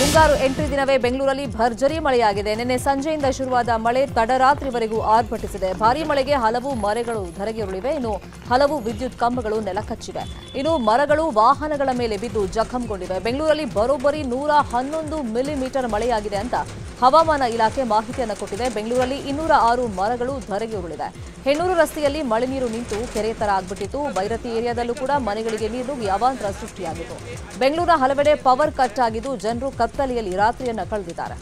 ಮುಂಗಾರು ಎಂಟ್ರಿ ದಿನವೇ ಬೆಂಗಳೂರಲ್ಲಿ ಭರ್ಜರಿ ಮಳೆಯಾಗಿದೆ. ನಿನ್ನೆ ಸಂಜೆಯಿಂದ ಶುರುವಾದ ಮಳೆ ತಡರಾತ್ರಿವರೆಗೂ ಆರ್ಭಟಿಸಿದೆ. ಭಾರೀ ಮಳೆಗೆ ಹಲವು ಮರಗಳು ಧರೆಗೆರುಳಿವೆ ಇನ್ನು ಹಲವು ವಿದ್ಯುತ್ ಕಂಬಗಳು ನೆಲಕಚ್ಚಿವೆ. ಇನ್ನು ಮರಗಳು ವಾಹನಗಳ ಮೇಲೆ ಬಿದ್ದು ಜಖಂಗೊಂಡಿವೆ. ಬೆಂಗಳೂರಲ್ಲಿ ಬರೋಬ್ಬರಿ ನೂರ ಹನ್ನೊಂದು ಮಿಲಿಮೀಟರ್ ಮಳೆಯಾಗಿದೆ ಅಂತ ಹವಾಮಾನ ಇಲಾಖೆ ಮಾಹಿತಿಯನ್ನು ಕೊಟ್ಟಿದೆ. ಬೆಂಗಳೂರಲ್ಲಿ ಇನ್ನೂರ ಆರು ಮರಗಳು ಧರೆಗೆ ಉರುಳಿದೆ. ಹೆಣ್ಣೂರು ರಸ್ತೆಯಲ್ಲಿ ಮಳೆ ನೀರು ನಿಂತು ಕೆರೆ ತರ ಆಗ್ಬಿಟ್ಟಿತ್ತು. ಬೈರತಿ ಏರಿಯಾದಲ್ಲೂ ಕೂಡ ಮನೆಗಳಿಗೆ ನೀರು ಯಾವಾಂತರ ಸೃಷ್ಟಿಯಾಗಿತ್ತು. ಬೆಂಗಳೂರಿನ ಹಲವೆಡೆ ಪವರ್ ಕಟ್ ಆಗಿದ್ದು ಜನರು ಕತ್ತಲೆಯಲ್ಲಿ ರಾತ್ರಿಯನ್ನು ಕಳೆದಿದ್ದಾರೆ.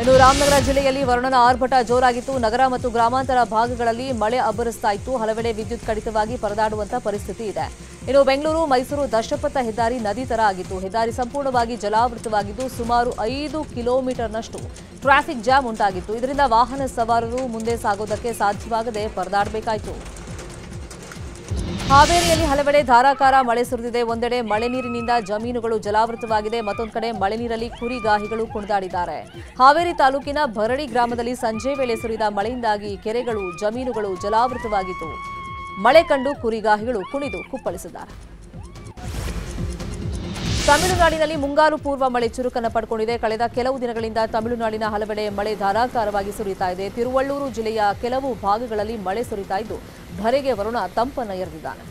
ಇನ್ನು ರಾಮನಗರ ಜಿಲ್ಲೆಯಲ್ಲಿ ವರುಣನ ಆರ್ಭಟ ಜೋರಾಗಿತ್ತು. ನಗರ ಮತ್ತು ಗ್ರಾಮಾಂತರ ಭಾಗಗಳಲ್ಲಿ ಮಳೆ ಅಬ್ಬರಿಸ್ತಾ ಇತ್ತು. ಹಲವೆಡೆ ವಿದ್ಯುತ್ ಕಡಿತವಾಗಿ ಪರದಾಡುವಂತಹ ಪರಿಸ್ಥಿತಿ ಇದೆ. ಇನ್ನು ಬೆಂಗಳೂರು, ಮೈಸೂರು ದಶಪಥ ಹೆದ್ದಾರಿ ನದಿ ತರ ಆಗಿತ್ತು. ಹೆದ್ದಾರಿ ಸಂಪೂರ್ಣವಾಗಿ ಜಲಾವೃತವಾಗಿದ್ದು ಸುಮಾರು ಐದು ಕಿಲೋಮೀಟರ್ನಷ್ಟು ಟ್ರಾಫಿಕ್ ಜಾಮ್ ಉಂಟಾಗಿತ್ತು. ಇದರಿಂದ ವಾಹನ ಸವಾರರು ಮುಂದೆ ಸಾಗೋದಕ್ಕೆ ಸಾಧ್ಯವಾಗದೆ ಪರದಾಡಬೇಕಾಯಿತು. ಹಾವೇರಿಯಲ್ಲಿ ಹಲವೆಡೆ ಧಾರಾಕಾರ ಮಳೆ ಸುರಿದಿದೆ. ಒಂದೆಡೆ ಮಳೆ ನೀರಿನಿಂದ ಜಮೀನುಗಳು ಜಲಾವೃತವಾಗಿದೆ. ಮತ್ತೊಂದು ಕಡೆ ಮಳೆ ನೀರಲ್ಲಿ ಕುರಿಗಾಹಿಗಳು ಕುಣಿದಾಡಿದ್ದಾರೆ. ಹಾವೇರಿ ತಾಲೂಕಿನ ಭರಡಿ ಗ್ರಾಮದಲ್ಲಿ ಸಂಜೆ ವೇಳೆ ಸುರಿದ ಮಳೆಯಿಂದಾಗಿ ಕೆರೆಗಳು, ಜಮೀನುಗಳು ಜಲಾವೃತವಾಗಿತ್ತು. ಮಳೆ ಕಂಡು ಕುರಿಗಾಹಿಗಳು ಕುಣಿದು ಕುಪ್ಪಳಿಸಿದ್ದಾರೆ. ತಮಿಳುನಾಡಿನಲ್ಲಿ ಮುಂಗಾರು ಪೂರ್ವ ಮಳೆ ಚುರುಕನ್ನು ಪಡ್ಕೊಂಡಿದೆ. ಕಳೆದ ಕೆಲವು ದಿನಗಳಿಂದ ತಮಿಳುನಾಡಿನ ಹಲವೆಡೆ ಮಳೆ ಧಾರಾಕಾರವಾಗಿ ಸುರಿತಾ ಇದೆ. ತಿರುವಳ್ಳೂರು ಜಿಲ್ಲೆಯ ಕೆಲವು ಭಾಗಗಳಲ್ಲಿ ಮಳೆ ಸುರಿತಾ ಇದ್ದು, ಧರೆಗೆ ವರುಣ ತಂಪನ್ನು ಎರೆದಿದ್ದಾನೆ.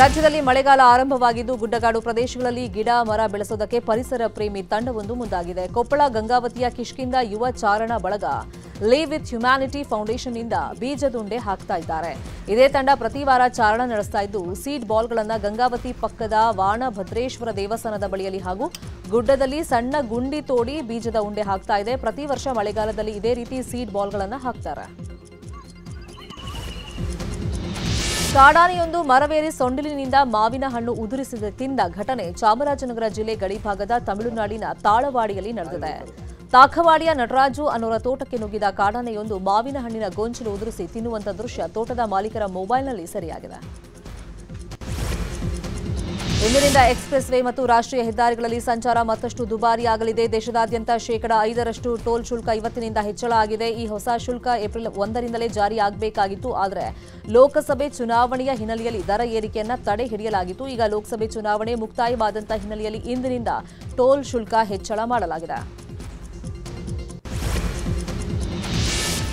ರಾಜ್ಯದಲ್ಲಿ ಮಳೆಗಾಲ ಆರಂಭವಾಗಿದ್ದು, ಗುಡ್ಡಗಾಡು ಪ್ರದೇಶಗಳಲ್ಲಿ ಗಿಡ, ಮರ ಬೆಳೆಸೋದಕ್ಕೆ ಪರಿಸರ ಪ್ರೇಮಿ ತಂಡವೊಂದು ಮುಂದಾಗಿದೆ. Koppal ಗಂಗಾವತಿಯ Kishkinda Yuva Charana Balaga live with humanity ಫೌಂಡೇಶನ್ನಿಂದ ಬೀಜದುಂಡೆ ಹಾಕ್ತಾ ಇದ್ದಾರೆ. ಇದೇ ತಂಡ ಪ್ರತಿ ವಾರ ಚಾರಣ ನಡೆಸ್ತಾ ಇದ್ದು, ಸೀಡ್ ಬಾಲ್ಗಳನ್ನು ಗಂಗಾವತಿ ಪಕ್ಕದ ವಾಣಭದ್ರೇಶ್ವರ ದೇವಸ್ಥಾನದ ಬಳಿಯಲ್ಲಿ ಹಾಗೂ ಗುಡ್ಡದಲ್ಲಿ ಸಣ್ಣ ಗುಂಡಿ ತೋಡಿ ಬೀಜದ ಉಂಡೆ ಹಾಕ್ತಾ ಇದೆ. ಪ್ರತಿ ವರ್ಷ ಮಳೆಗಾಲದಲ್ಲಿ ಇದೇ ರೀತಿ ಸೀಡ್ ಬಾಲ್ಗಳನ್ನು ಹಾಕ್ತಾರೆ. ಕಾಡಾನೆಯೊಂದು ಮರವೇರಿ ಸೊಂಡಿಲಿನಿಂದ ಮಾವಿನ ಹಣ್ಣು ಉದುರಿಸಿದ ತಿಂದ ಘಟನೆ ಚಾಮರಾಜನಗರ ಜಿಲ್ಲೆ ಗಡಿಭಾಗದ ತಮಿಳುನಾಡಿನ ತಾಳವಾಡಿಯಲ್ಲಿ ನಡೆದಿದೆ. ತಾಖವಾಡಿಯ ನಟರಾಜು ಅನ್ನೋರ ತೋಟಕ್ಕೆ ನುಗ್ಗಿದ ಕಾಡಾನೆಯೊಂದು ಮಾವಿನ ಹಣ್ಣಿನ ಗೊಂಚಲು ಉದುರಿಸಿ ತಿನ್ನುವಂತ ದೃಶ್ಯ ತೋಟದ ಮಾಲೀಕರ ಮೊಬೈಲ್ನಲ್ಲಿ ಸೆರೆಯಾಗಿದೆ. ಇಂದಿನಿಂದ ಎಕ್ಸ್ಪ್ರೆಸ್ ವೇ ಮತ್ತು ರಾಷ್ಟ್ರೀಯ ಹೆದ್ದಾರಿಗಳಲ್ಲಿ ಸಂಚಾರ ಮತ್ತಷ್ಟು ದುಬಾರಿಯಾಗಲಿದೆ. ದೇಶದಾದ್ಯಂತ ಶೇಕಡಾ ಐದರಷ್ಟು ಟೋಲ್ ಶುಲ್ಕ ಇವತ್ತಿನಿಂದ ಹೆಚ್ಚಳ ಆಗಿದೆ. ಈ ಹೊಸ ಶುಲ್ಕ ಏಪ್ರಿಲ್ ಒಂದರಿಂದಲೇ ಜಾರಿಯಾಗಬೇಕಾಗಿತ್ತು ಆದರೆ ಲೋಕಸಭೆ ಚುನಾವಣೆಯ ಹಿನ್ನೆಲೆಯಲ್ಲಿ ದರ ಏರಿಕೆಯನ್ನು ತಡೆ ಹಿಡಿಯಲಾಗಿತ್ತು. ಈಗ ಲೋಕಸಭೆ ಚುನಾವಣೆ ಮುಕ್ತಾಯವಾದಂತಹ ಹಿನ್ನೆಲೆಯಲ್ಲಿ ಇಂದಿನಿಂದ ಟೋಲ್ ಶುಲ್ಕ ಹೆಚ್ಚಳ ಮಾಡಲಾಗಿದೆ.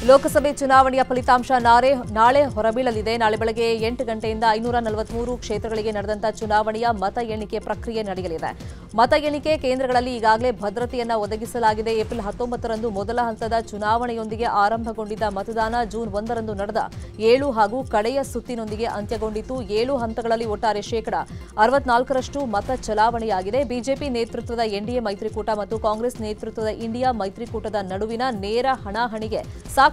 ಲೋಕಸಭೆ ಚುನಾವಣೆಯ ಫಲಿತಾಂಶ ನಾಳೆ ನಾಳೆ ಹೊರಬೀಳಲಿದೆ. ನಾಳೆ ಬೆಳಗ್ಗೆ ಎಂಟು ಗಂಟೆಯಿಂದ ಐನೂರ ನಲವತ್ಮೂರು ಕ್ಷೇತ್ರಗಳಿಗೆ ನಡೆದಂತ ಚುನಾವಣೆಯ ಮತ ಎಣಿಕೆ ಪ್ರಕ್ರಿಯೆ ನಡೆಯಲಿದೆ. ಮತ ಎಣಿಕೆ ಕೇಂದ್ರಗಳಲ್ಲಿ ಈಗಾಗಲೇ ಭದ್ರತೆಯನ್ನು ಒದಗಿಸಲಾಗಿದೆ. ಏಪ್ರಿಲ್ ಹತ್ತೊಂಬತ್ತರಂದು ಮೊದಲ ಹಂತದ ಚುನಾವಣೆಯೊಂದಿಗೆ ಆರಂಭಗೊಂಡಿದ್ದ ಮತದಾನ ಜೂನ್ ಒಂದರಂದು ನಡೆದ ಏಳು ಹಾಗೂ ಕಡೆಯ ಸುತ್ತಿನೊಂದಿಗೆ ಅಂತ್ಯಗೊಂಡಿತು ಏಳು ಹಂತಗಳಲ್ಲಿ ಒಟ್ಟಾರೆ ಶೇಕಡ ಅರವತ್ನಾಲ್ಕರಷ್ಟು ಮತ ಚಲಾವಣೆಯಾಗಿದೆ. ಬಿಜೆಪಿ ನೇತೃತ್ವದ ಎನ್ಡಿಎ ಮೈತ್ರಿಕೂಟ ಮತ್ತು ಕಾಂಗ್ರೆಸ್ ನೇತೃತ್ವದ ಇಂಡಿಯಾ ಮೈತ್ರಿಕೂಟದ ನಡುವಿನ ನೇರ ಹಣಾಹಣಿಗೆ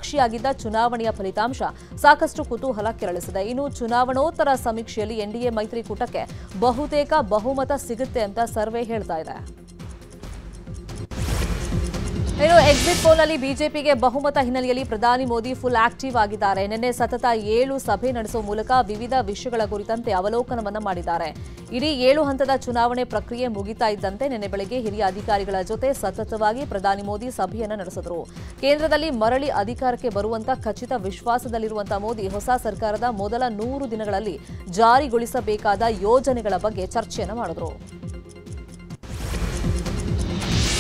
ಸಾಕ್ಷಿಯಾಗಿದ್ದ ಚುನಾವಣೆಯ ಫಲಿತಾಂಶ ಸಾಕಷ್ಟು ಕುತೂಹಲ ಕೆರಳಿಸಿದೆ. ಇನ್ನು ಚುನಾವಣೋತ್ತರ ಸಮೀಕ್ಷೆಯಲ್ಲಿ ಎನ್ಡಿಎ ಮೈತ್ರಿಕೂಟಕ್ಕೆ ಬಹುತೇಕ ಬಹುಮತ ಸಿಗುತ್ತೆ ಅಂತ ಸರ್ವೆ ಹೇಳ್ತಾ ಇದೆ. ಇನ್ನು ಎಕ್ಸಿಟ್ ಪೋಲ್ನಲ್ಲಿ ಬಿಜೆಪಿಗೆ ಬಹುಮತ ಹಿನ್ನೆಲೆಯಲ್ಲಿ ಪ್ರಧಾನಿ ಮೋದಿ ಫುಲ್ ಆಕ್ಟಿವ್ ಆಗಿದ್ದಾರೆ. ನಿನ್ನೆ ಸತತ ಏಳು ಸಭೆ ನಡೆಸುವ ಮೂಲಕ ವಿವಿಧ ವಿಷಯಗಳ ಕುರಿತಂತೆ ಅವಲೋಕನವನ್ನು ಮಾಡಿದ್ದಾರೆ. ಇಡೀ ಏಳು ಹಂತದ ಚುನಾವಣೆ ಪ್ರಕ್ರಿಯೆ ಮುಗಿತಾ ಇದ್ದಂತೆ ನಿನ್ನೆ ಬೆಳಗ್ಗೆ ಹಿರಿಯ ಅಧಿಕಾರಿಗಳ ಜೊತೆ ಸತತವಾಗಿ ಪ್ರಧಾನಿ ಮೋದಿ ಸಭೆಯನ್ನು ನಡೆಸಿದರು. ಕೇಂದ್ರದಲ್ಲಿ ಮರಳಿ ಅಧಿಕಾರಕ್ಕೆ ಬರುವಂತ ಖಚಿತ ವಿಶ್ವಾಸದಲ್ಲಿರುವಂತಹ ಮೋದಿ ಹೊಸ ಸರ್ಕಾರದ ಮೊದಲ ನೂರು ದಿನಗಳಲ್ಲಿ ಜಾರಿಗೊಳಿಸಬೇಕಾದ ಯೋಜನೆಗಳ ಬಗ್ಗೆ ಚರ್ಚೆಯನ್ನು ಮಾಡಿದರು.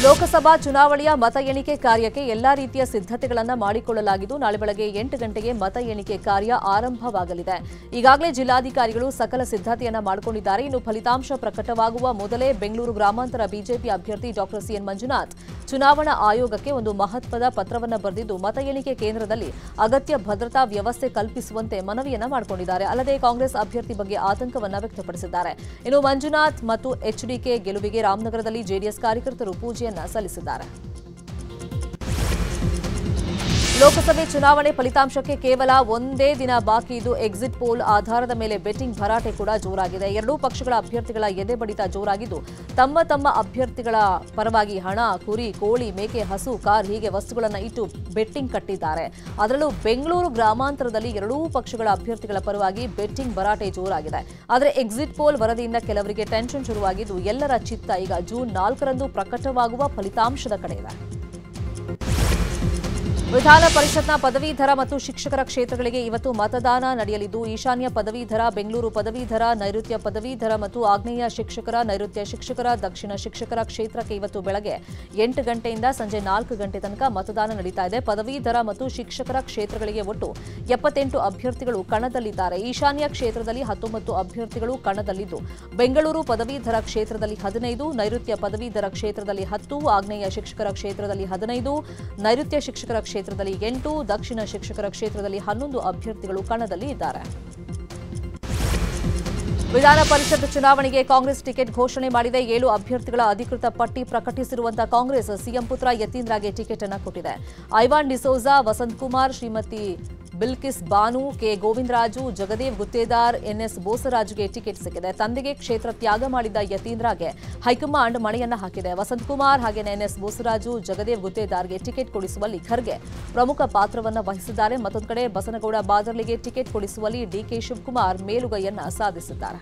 ಲೋಕಸಭಾ ಚುನಾವಣೆಯ ಮತ ಎಣಿಕೆ ಕಾರ್ಯಕ್ಕೆ ಎಲ್ಲಾ ರೀತಿಯ ಸಿದ್ಧತೆಗಳನ್ನು ಮಾಡಿಕೊಳ್ಳಲಾಗಿದ್ದು, ನಾಳೆ ಬೆಳಗ್ಗೆ ಎಂಟು ಗಂಟೆಗೆ ಮತ ಎಣಿಕೆ ಕಾರ್ಯ ಆರಂಭವಾಗಲಿದೆ. ಈಗಾಗಲೇ ಜಿಲ್ಲಾಧಿಕಾರಿಗಳು ಸಕಲ ಸಿದ್ಧತೆಯನ್ನು ಮಾಡಿಕೊಂಡಿದ್ದಾರೆ. ಇನ್ನು ಫಲಿತಾಂಶ ಪ್ರಕಟವಾಗುವ ಮೊದಲೇ ಬೆಂಗಳೂರು ಗ್ರಾಮಾಂತರ ಬಿಜೆಪಿ ಅಭ್ಯರ್ಥಿ ಡಾಕ್ಟರ್ ಸಿಎನ್ ಮಂಜುನಾಥ್ ಚುನಾವಣಾ ಆಯೋಗಕ್ಕೆ ಒಂದು ಮಹತ್ವದ ಪತ್ರವನ್ನು ಬರೆದಿದ್ದು, ಮತ ಎಣಿಕೆ ಕೇಂದ್ರದಲ್ಲಿ ಅಗತ್ಯ ಭದ್ರತಾ ವ್ಯವಸ್ಥೆ ಕಲ್ಪಿಸುವಂತೆ ಮನವಿಯನ್ನ ಮಾಡಿಕೊಂಡಿದ್ದಾರೆ. ಅಲ್ಲದೆ ಕಾಂಗ್ರೆಸ್ ಅಭ್ಯರ್ಥಿ ಬಗ್ಗೆ ಆತಂಕವನ್ನು ವ್ಯಕ್ತಪಡಿಸಿದ್ದಾರೆ. ಇನ್ನು ಮಂಜುನಾಥ್ ಮತ್ತು ಎಚ್ಡಿಕೆ ಗೆಲುವಿಗೆ ರಾಮನಗರದಲ್ಲಿ ಜೆಡಿಎಸ್ ಕಾರ್ಯಕರ್ತರು ಪೂಜೆಯನ್ನ ಸಲ್ಲಿಸಿದ್ದಾರೆ ಲೋಕಸಭೆ ಚುನಾವಣೆ ಫಲಿತಾಂಶಕ್ಕೆ ಕೇವಲ ಒಂದೇ ದಿನ ಬಾಕಿ ಇದ್ದು ಎಕ್ಸಿಟ್ ಪೋಲ್ ಆಧಾರದ ಮೇಲೆ ಬೆಟ್ಟಿಂಗ್ ಭರಾಟೆ ಕೂಡ ಜೋರಾಗಿದೆ. ಎರಡೂ ಪಕ್ಷಗಳ ಅಭ್ಯರ್ಥಿಗಳ ಎದೆ ಬಡಿತ ಜೋರಾಗಿದ್ದು ತಮ್ಮ ತಮ್ಮ ಅಭ್ಯರ್ಥಿಗಳ ಪರವಾಗಿ ಹಣ, ಕುರಿ, ಕೋಳಿ, ಮೇಕೆ, ಹಸು, ಕಾರ್ ಹೀಗೆ ವಸ್ತುಗಳನ್ನು ಇಟ್ಟು ಬೆಟ್ಟಿಂಗ್ ಕಟ್ಟಿದ್ದಾರೆ. ಅದರಲ್ಲೂ ಬೆಂಗಳೂರು ಗ್ರಾಮಾಂತರದಲ್ಲಿ ಎರಡೂ ಪಕ್ಷಗಳ ಅಭ್ಯರ್ಥಿಗಳ ಪರವಾಗಿ ಬೆಟ್ಟಿಂಗ್ ಭರಾಟೆ ಜೋರಾಗಿದೆ. ಆದರೆ ಎಕ್ಸಿಟ್ ಪೋಲ್ ವರದಿಯಿಂದ ಕೆಲವರಿಗೆ ಟೆನ್ಷನ್ ಶುರುವಾಗಿದ್ದು ಎಲ್ಲರ ಚಿತ್ತ ಈಗ ಜೂನ್ ನಾಲ್ಕರಂದು ಪ್ರಕಟವಾಗುವ ಫಲಿತಾಂಶದ ಕಡೆ ಇದೆ. ವಿಧಾನ ಪರಿಷತ್ನ ಪದವೀಧರ ಮತ್ತು ಶಿಕ್ಷಕರ ಕ್ಷೇತ್ರಗಳಿಗೆ ಇವತ್ತು ಮತದಾನ ನಡೆಯಲಿದ್ದು, ಈಶಾನ್ಯ ಪದವೀಧರ, ಬೆಂಗಳೂರು ಪದವೀಧರ, ನೈಋತ್ಯ ಪದವೀಧರ ಮತ್ತು ಆಗ್ನೇಯ ಶಿಕ್ಷಕರ, ನೈಋತ್ಯ ಶಿಕ್ಷಕರ, ದಕ್ಷಿಣ ಶಿಕ್ಷಕರ ಕ್ಷೇತ್ರಕ್ಕೆ ಇವತ್ತು ಬೆಳಗ್ಗೆ ಎಂಟು ಗಂಟೆಯಿಂದ ಸಂಜೆ ನಾಲ್ಕು ಗಂಟೆ ತನಕ ಮತದಾನ ನಡೀತಾ ಇದೆ. ಪದವೀಧರ ಮತ್ತು ಶಿಕ್ಷಕರ ಕ್ಷೇತ್ರಗಳಿಗೆ ಒಟ್ಟು ಎಪ್ಪತ್ತೆಂಟು ಅಭ್ಯರ್ಥಿಗಳು ಕಣದಲ್ಲಿದ್ದಾರೆ. ಈಶಾನ್ಯ ಕ್ಷೇತ್ರದಲ್ಲಿ ಹತ್ತೊಂಬತ್ತು ಅಭ್ಯರ್ಥಿಗಳು ಕಣದಲ್ಲಿದ್ದು, ಬೆಂಗಳೂರು ಪದವೀಧರ ಕ್ಷೇತ್ರದಲ್ಲಿ ಹದಿನೈದು, ನೈಋತ್ಯ ಪದವೀಧರ ಕ್ಷೇತ್ರದಲ್ಲಿ ಹತ್ತು, ಆಗ್ನೇಯ ಶಿಕ್ಷಕರ ಕ್ಷೇತ್ರದಲ್ಲಿ ಹದಿನೈದು, ನೈಋತ್ಯ ಶಿಕ್ಷಕರ ಕ್ಷೇತ್ರದಲ್ಲಿ ಎಂಟು, ದಕ್ಷಿಣ ಶಿಕ್ಷಕರ ಕ್ಷೇತ್ರದಲ್ಲಿ ಹನ್ನೊಂದು ಅಭ್ಯರ್ಥಿಗಳು ಕಣದಲ್ಲಿ ಇದ್ದಾರೆ. ವಿಧಾನ ಪರಿಷತ್ ಚುನಾವಣೆಗೆ ಕಾಂಗ್ರೆಸ್ ಟಿಕೆಟ್ ಘೋಷಣೆ ಮಾಡಿದೆ. ಏಳು ಅಭ್ಯರ್ಥಿಗಳ ಅಧಿಕೃತ ಪಟ್ಟಿ ಪ್ರಕಟಿಸಿರುವಂತಹ ಕಾಂಗ್ರೆಸ್ ಸಿಎಂ ಪುತ್ರ ಯತೀಂದ್ರಗೆ ಟಿಕೆಟ್ ಅನ್ನು ಕೊಟ್ಟಿದೆ. Ivan D'Souza, Vasanth Kumar, Shrimati Bilkis Banu K Govindaraju, Jagadev Guttedar, NS ಬೋಸರಾಜುಗೆ ticket ಸಿಕ್ಕಿದೆ. ತಂದೆಗೆ ಕ್ಷೇತ್ರ ತ್ಯಾಗ ಮಾಡಿದ ಯತೀಂದ್ರಗೆ ಹೈಕಮಾಂಡ್ ಮಣೆಯನ್ನ ಹಾಕಿದೆ. ವಸಂತಕುಮಾರ್ ಹಾಗೆಯೇ ಎನ್ಎಸ್ ಬೋಸರಾಜು, ಜಗದೇವ್ ಗುತ್ತೇದಾರ್ಗೆ ಟಿಕೆಟ್ ಕೊಡಿಸುವಲ್ಲಿ ಖರ್ಗೆ ಪ್ರಮುಖ ಪಾತ್ರವನ್ನು ವಹಿಸಿದ್ದಾರೆ. ಮತ್ತೊಂದು ಕಡೆ ಬಸನಗೌಡ ಬಾದರ್ಲಿಗೆ ಟಿಕೆಟ್ ಕೊಡಿಸುವಲ್ಲಿ ಡಿಕೆ ಶಿವಕುಮಾರ್ ಮೇಲುಗೈಯನ್ನ ಸಾಧಿಸಿದ್ದಾರೆ.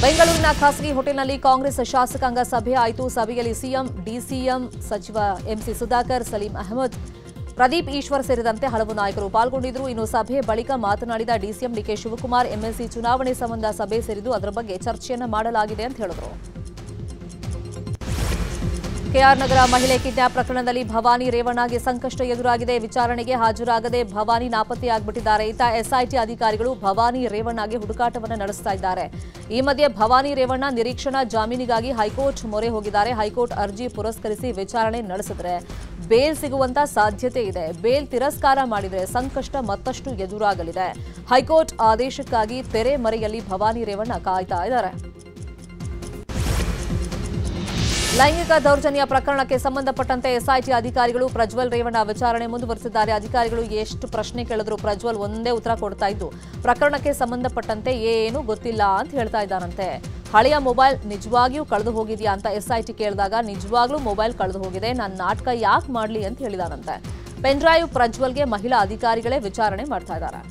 ಬೆಂಗಳೂರಿನ ಖಾಸಗಿ ಹೋಟೆಲ್ನಲ್ಲಿ ಕಾಂಗ್ರೆಸ್ ಶಾಸಕಾಂಗ ಸಭೆ ಆಯಿತು. ಸಭೆಯಲ್ಲಿ ಸಿಎಂ, ಡಿಸಿಎಂ ಸಚಿವ ಎಂಸಿ ಸುಧಾಕರ್, ಸಲೀಂ ಅಹಮದ್ ಪ್ರದೀಪ್ ಈಶ್ವರ್ ಸೇರಿದಂತೆ ಹಲವು ನಾಯಕರು ಪಾಲ್ಗೊಂಡಿದ್ದರು. ಇನ್ನು ಸಭೆ ಬಳಿಕ ಮಾತನಾಡಿದ ಡಿಸಿಎಂ ಡಿಕೆ ಶಿವಕುಮಾರ್ ಎಂಎಸ್ಸಿ ಚುನಾವಣೆ ಸಂಬಂಧ ಸಭೆ ಸೇರಿದ್ದು ಅದರ ಬಗ್ಗೆ ಚರ್ಚೆಯನ್ನು ಮಾಡಲಾಗಿದೆ ಅಂತ ಹೇಳಿದರು. ಕೆಆರ್ ನಗರ ಮಹಿಳೆ ಕಿಡ್ನಾಪ್ ಪ್ರಕರಣದಲ್ಲಿ ಭವಾನಿ ರೇವಣ್ಣಗೆ ಸಂಕಷ್ಟ ಎದುರಾಗಿದೆ. ವಿಚಾರಣೆಗೆ ಹಾಜರಾಗದೆ ಭವಾನಿ ನಾಪತ್ತೆಯಾಗ್ಬಿಟ್ಟಿದ್ದಾರೆ ಇತ್ತ ಎಸ್ಐಟಿ ಅಧಿಕಾರಿಗಳು ಭವಾನಿ ರೇವಣ್ಣಗೆ ಹುಡುಕಾಟವನ್ನು ನಡೆಸ್ತಾ ಇದ್ದಾರೆ. ಈ ಮಧ್ಯೆ ಭವಾನಿ ರೇವಣ್ಣ ನಿರೀಕ್ಷಣಾ ಜಾಮೀನಿಗಾಗಿ ಹೈಕೋರ್ಟ್ ಮೊರೆ ಹೋಗಿದ್ದಾರೆ. ಹೈಕೋರ್ಟ್ ಅರ್ಜಿ ಪುರಸ್ಕರಿಸಿ ವಿಚಾರಣೆ ನಡೆಸಿದ್ರೆ ಬೇಲ್ ಸಿಗುವಂತ ಸಾಧ್ಯತೆ ಇದೆ. ಬೇಲ್ ತಿರಸ್ಕಾರ ಮಾಡಿದರೆ ಸಂಕಷ್ಟ ಮತ್ತಷ್ಟು ಎದುರಾಗಲಿದೆ. ಹೈಕೋರ್ಟ್ ಆದೇಶಕ್ಕಾಗಿ ತೆರೆ ಮರೆಯಲ್ಲಿ ಭವಾನಿ ರೇವಣ್ಣ ಕಾಯ್ತಾ ಇದ್ದಾರೆ. ಲೈಂಗಿಕ ದೌರ್ಜನ್ಯ ಪ್ರಕರಣಕ್ಕೆ ಸಂಬಂಧಪಟ್ಟಂತೆ ಎಸ್ಐಟಿ ಅಧಿಕಾರಿಗಳು ಪ್ರಜ್ವಲ್ ರೇವಣ್ಣ ವಿಚಾರಣೆ ಮುಂದುವರೆಸಿದ್ದಾರೆ. ಅಧಿಕಾರಿಗಳು ಎಷ್ಟು ಪ್ರಶ್ನೆ ಕೇಳಿದ್ರು ಪ್ರಜ್ವಲ್ ಒಂದೇ ಉತ್ತರ ಕೊಡ್ತಾ ಇದ್ದು, ಪ್ರಕರಣಕ್ಕೆ ಸಂಬಂಧಪಟ್ಟಂತೆ ಏನು ಗೊತ್ತಿಲ್ಲ ಅಂತ ಹೇಳ್ತಾ ಇದ್ದಾರಂತೆ. ಹಳೆಯ ಮೊಬೈಲ್ ನಿಜವಾಗಿಯೂ ಕಳೆದು ಹೋಗಿದೆಯಾ ಅಂತ ಎಸ್ಐಟಿ ಕೇಳಿದಾಗ, ನಿಜವಾಗ್ಲೂ ಮೊಬೈಲ್ ಕಳೆದು ಹೋಗಿದೆ ನಾನು ನಾಟಕ ಯಾಕೆ ಮಾಡಲಿ ಅಂತ ಹೇಳಿದಾರಂತೆ. ಪೆನ್ಡ್ರೈವ್ ಪ್ರಜ್ವಲ್ಗೆ ಮಹಿಳಾ ಅಧಿಕಾರಿಗಳೇ ವಿಚಾರಣೆ ಮಾಡ್ತಾ ಇದ್ದಾರೆ.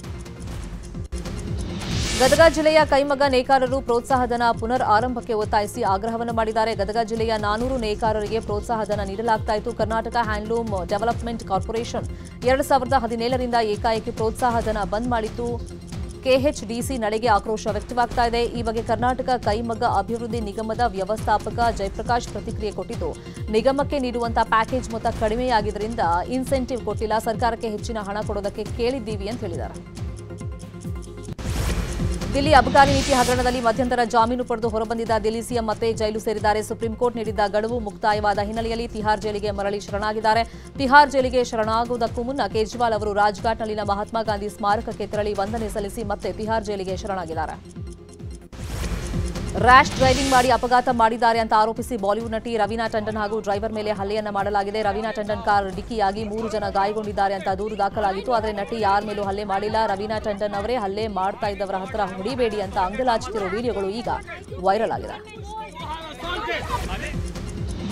ಗದಗ ಜಿಲ್ಲೆಯ ಕೈಮಗ ನೇಕಾರರು ಪ್ರೋತ್ಸಾಹಧನ ಪುನರ್ ಆರಂಭಕ್ಕೆ ಒತ್ತಾಯಿಸಿ ಆಗ್ರಹವನ್ನು ಮಾಡಿದ್ದಾರೆ. ಗದಗ ಜಿಲ್ಲೆಯ ನಾನೂರು ನೇಕಾರರಿಗೆ ಪ್ರೋತ್ಸಾಹಧನ ನೀಡಲಾಗ್ತಾ ಇತ್ತು. ಕರ್ನಾಟಕ ಹ್ಯಾಂಡ್ಲೂಮ್ ಡೆವಲಪ್ಮೆಂಟ್ ಕಾರ್ಪೊರೇಷನ್ ಎರಡು ಸಾವಿರದ ಹದಿನೇಳರಿಂದ ಏಕಾಏಕಿ ಪ್ರೋತ್ಸಾಹಧನ ಬಂದ್ ಮಾಡಿತ್ತು. ಕೆಎಚ್ಡಿಸಿ ನಡೆಗೆ ಆಕ್ರೋಶ ವ್ಯಕ್ತವಾಗ್ತಾ ಇದೆ. ಈ ಬಗ್ಗೆ ಕರ್ನಾಟಕ ಕೈಮಗ್ಗ ಅಭಿವೃದ್ಧಿ ನಿಗಮದ ವ್ಯವಸ್ಥಾಪಕ ಜಯಪ್ರಕಾಶ್ ಪ್ರತಿಕ್ರಿಯೆ ಕೊಟ್ಟಿದ್ದು, ನಿಗಮಕ್ಕೆ ನೀಡುವಂತಹ ಪ್ಯಾಕೇಜ್ ಮೊತ್ತ ಕಡಿಮೆಯಾಗಿದ್ದರಿಂದ ಇನ್ಸೆಂಟಿವ್ ಕೊಟ್ಟಿಲ್ಲ. ಸರ್ಕಾರಕ್ಕೆ ಹೆಚ್ಚಿನ ಹಣ ಕೊಡೋದಕ್ಕೆ ಕೇಳಿದ್ದೀವಿ ಅಂತ ಹೇಳಿದ್ದಾರೆ. ದಿಲ್ಲಿ ಅಬಕಾರಿ ನೀತಿ ಹಗರಣದಲ್ಲಿ ಮಧ್ಯಂತರ ಜಾಮೀನು ಪಡೆದು ಹೊರಬಂದಿದ್ದ ದಿಲ್ಲಿ ಸಿಎಂ ಮತ್ತೆ ಜೈಲು ಸೇರಿದ್ದಾರೆ. ಸುಪ್ರೀಂ ಕೋರ್ಟ್ ನೀಡಿದ್ದ ಗಡುವು ಮುಕ್ತಾಯವಾದ ಹಿನ್ನೆಲೆಯಲ್ಲಿ ತಿಹಾರ್ ಜೈಲಿಗೆ ಮರಳಿ ಶರಣಾಗಿದ್ದಾರೆ. ತಿಹಾರ್ ಜೈಲಿಗೆ ಶರಣಾಗುವುದಕ್ಕೂ ಮುನ್ನ ಕೇಜ್ರಿವಾಲ್ ಅವರು ರಾಜ್ಘಾಟ್ನಲ್ಲಿನ ಮಹಾತ್ಮ ಗಾಂಧಿ ಸ್ಮಾರಕಕ್ಕೆ ತೆರಳಿ ವಂದನೆ ಸಲ್ಲಿಸಿ ಮತ್ತೆ ತಿಹಾರ್ ಜೈಲಿಗೆ ಶರಣಾಗಿದ್ದಾರೆ. ರ್ಯಾಶ್ ಡ್ರೈವಿಂಗ್ ಮಾಡಿ ಅಪಘಾತ ಮಾಡಿದ್ದಾರೆ ಅಂತ ಆರೋಪಿಸಿ ಬಾಲಿವುಡ್ ನಟಿ ರವೀನಾ ಟಂಡನ್ ಹಾಗೂ ಡ್ರೈವರ್ ಮೇಲೆ ಹಲ್ಲೆಯನ್ನು ಮಾಡಲಾಗಿದೆ. ರವೀನಾ ಟಂಡನ್ ಕಾರ್ ಡಿಕ್ಕಿಯಾಗಿ ಮೂರು ಜನ ಗಾಯಗೊಂಡಿದ್ದಾರೆ ಅಂತ ದೂರು ದಾಖಲಾಗಿತ್ತು. ಆದರೆ ನಟಿ ಯಾರ ಮೇಲೂ ಹಲ್ಲೆ ಮಾಡಿಲ್ಲ. ರವೀನಾ ಟಂಡನ್ ಅವರೇ ಹಲ್ಲೆ ಮಾಡ್ತಾ ಇದ್ದವರ ಹತ್ರ ಹೊಡಿಬೇಡಿ ಅಂತ ಅಂಗಲಾಚುತ್ತಿರುವ ವಿಡಿಯೋಗಳು ಈಗ ವೈರಲ್ ಆಗಿದೆ